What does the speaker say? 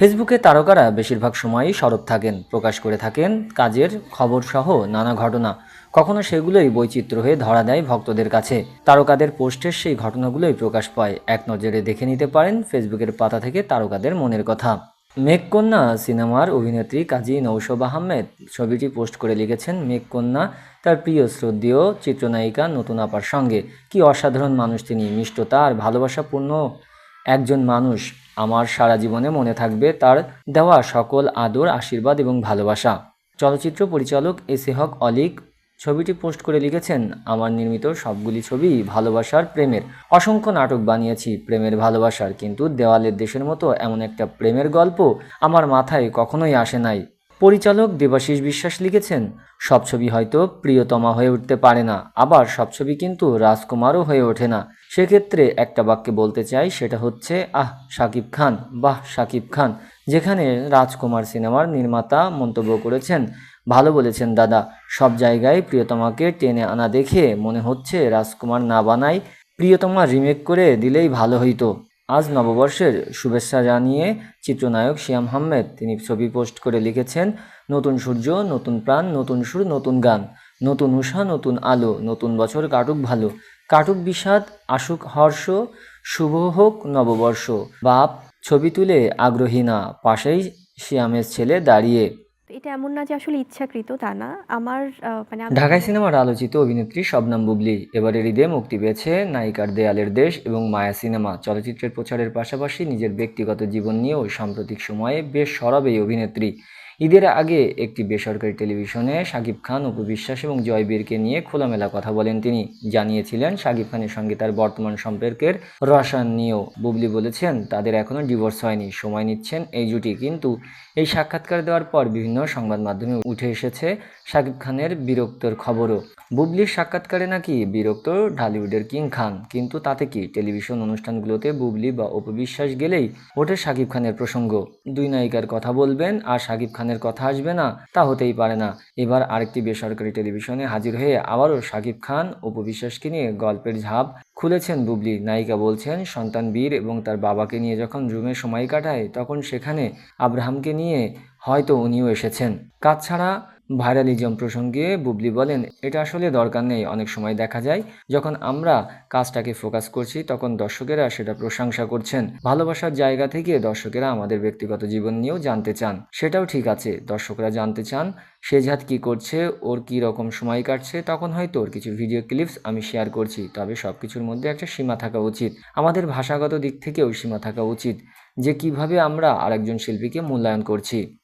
ফেসবুকে তারকারা বেশিরভাগ সময়ই সরব থাকেন, প্রকাশ করে থাকেন কাজের খবর সহ নানা ঘটনা। কখনো সেগুলোই বৈচিত্র্য হয়ে ধরা দেয় ভক্তদের কাছে। তারকাদের পোস্টের সেই ঘটনাগুলোই প্রকাশ পায়। এক নজরে দেখে নিতে পারেন ফেসবুকের পাতা থেকে তারকাদের মনের কথা। মেঘকন্যা সিনেমার অভিনেত্রী কাজী নৌশব আহমেদ ছবিটি পোস্ট করে লিখেছেন, মেঘকন্যা, তার প্রিয় শ্রদ্ধেয় চিত্রনায়িকা নতুন আপার সঙ্গে। কি অসাধারণ মানুষ তিনি। মিষ্টতা আর ভালোবাসাপূর্ণ একজন মানুষ। আমার সারা জীবনে মনে থাকবে তার দেওয়া সকল আদর, আশীর্বাদ এবং ভালোবাসা। চলচ্চিত্র পরিচালক এসে হক অলিক ছবিটি পোস্ট করে লিখেছেন, আমার নির্মিত সবগুলি ছবি ভালোবাসার প্রেমের। অসংখ্য নাটক বানিয়েছি প্রেমের ভালোবাসার, কিন্তু দেওয়ালের দেশের মতো এমন একটা প্রেমের গল্প আমার মাথায় কখনোই আসে নাই। পরিচালক দেবাশিস বিশ্বাস লিখেছেন, সব ছবি হয়তো প্রিয়তমা হয়ে উঠতে পারে না, আবার সব ছবি কিন্তু রাজকুমারও হয়ে ওঠে না। সেক্ষেত্রে একটা বাক্যে বলতে চাই, সেটা হচ্ছে, আহ, শাকিব খান, বাহ, শাকিব খান, যেখানে রাজকুমার সিনেমার নির্মাতা মন্তব্য করেছেন, ভালো বলেছেন দাদা, সব জায়গায় প্রিয়তমাকে টেনে আনা দেখে মনে হচ্ছে রাজকুমার না বানাই প্রিয়তমা রিমেক করে দিলেই ভালো হইতো। আজ নববর্ষের শুভেচ্ছা জানিয়ে চিত্রনায়ক শিয়াম আহমেদ তিনি ছবি পোস্ট করে লিখেছেন, নতুন সূর্য, নতুন প্রাণ, নতুন সুর, নতুন গান, নতুন উষা, নতুন আলো, নতুন বছর কাটুক ভালো, কাটুক বিষাদ, আসুক হর্ষ, শুভ হোক নববর্ষ, বাপ, ছবি তুলে আগ্রহী না। পাশেই শিয়ামের ছেলে দাঁড়িয়ে এটা এমন না যে আসলে ইচ্ছাকৃত, তা না। আমার মানে ঢাকা ঢাকায় সিনেমার আলোচিত অভিনেত্রী শবনম বুবলি এবারের ঈদে মুক্তি পেয়েছে নায়িকার দেয়ালের দেশ এবং মায়া সিনেমা। চলচ্চিত্রের প্রচারের পাশাপাশি নিজের ব্যক্তিগত জীবন নিয়েও সাম্প্রতিক সময়ে বেশ সরব এই অভিনেত্রী। ঈদের আগে একটি বেসরকারি টেলিভিশনে শাকিব খান, অপু বিশ্বাস এবং জয়বীরকে নিয়ে খোলামেলা কথা বলেন তিনি। জানিয়েছিলেন, শাকিব খানের সঙ্গে তার বর্তমান সম্পর্কের রসায়ন নিয়েও বুবলি বলেছেন, তাদের এখনও ডিভোর্স হয়নি, সময় নিচ্ছেন এই জুটি। কিন্তু এই সাক্ষাৎকার দেওয়ার পর বিভিন্ন সংবাদ মাধ্যমে উঠে এসেছে শাকিব খানের বিরক্তর খবরও। বুবলির সাক্ষাৎকারে নাকি বিরক্ত ঢালিউডের কিং খান, কিন্তু তাতে কি? টেলিভিশন অনুষ্ঠানগুলোতে বুবলি বা অপবিশ্বাস গেলেই ওঠে শাকিব খানের প্রসঙ্গ। দুই নায়িকার কথা বলবেন, আর শাকিব খানের কথা আসবে না, তা হতেই পারে না। এবার আরেকটি বেসরকারি টেলিভিশনে হাজির হয়ে আবারও শাকিব খান উপবিশ্বাসকে নিয়ে গল্পের ঝাঁপ খুলেছেন বুবলি। নায়িকা বলছেন, সন্তান বীর এবং তার বাবাকে নিয়ে যখন রুমে সময় কাটায়, তখন সেখানে আব্রাহামকে নিয়ে হয়তো উনিও এসেছেন। কাজ ছাড়া ভাইরালিজম প্রসঙ্গে বুবলি বলেন, এটা আসলে দরকার নেই। অনেক সময় দেখা যায়, যখন আমরা কাজটাকে ফোকাস করছি, তখন দর্শকেরা সেটা প্রশংসা করছেন। ভালোবাসার জায়গা থেকে দর্শকেরা আমাদের ব্যক্তিগত জীবন নিয়েও জানতে চান। সেটাও ঠিক আছে, দর্শকরা জানতে চান শেজাদ কি করছে, ওর কি রকম সময় কাটছে, তখন হয়তো ওর কিছু ভিডিও ক্লিপস আমি শেয়ার করছি। তবে সব কিছুর মধ্যে একটা সীমা থাকা উচিত। আমাদের ভাষাগত দিক থেকেও সীমা থাকা উচিত যে কীভাবে আমরা আরেকজন শিল্পীকে মূল্যায়ন করছি।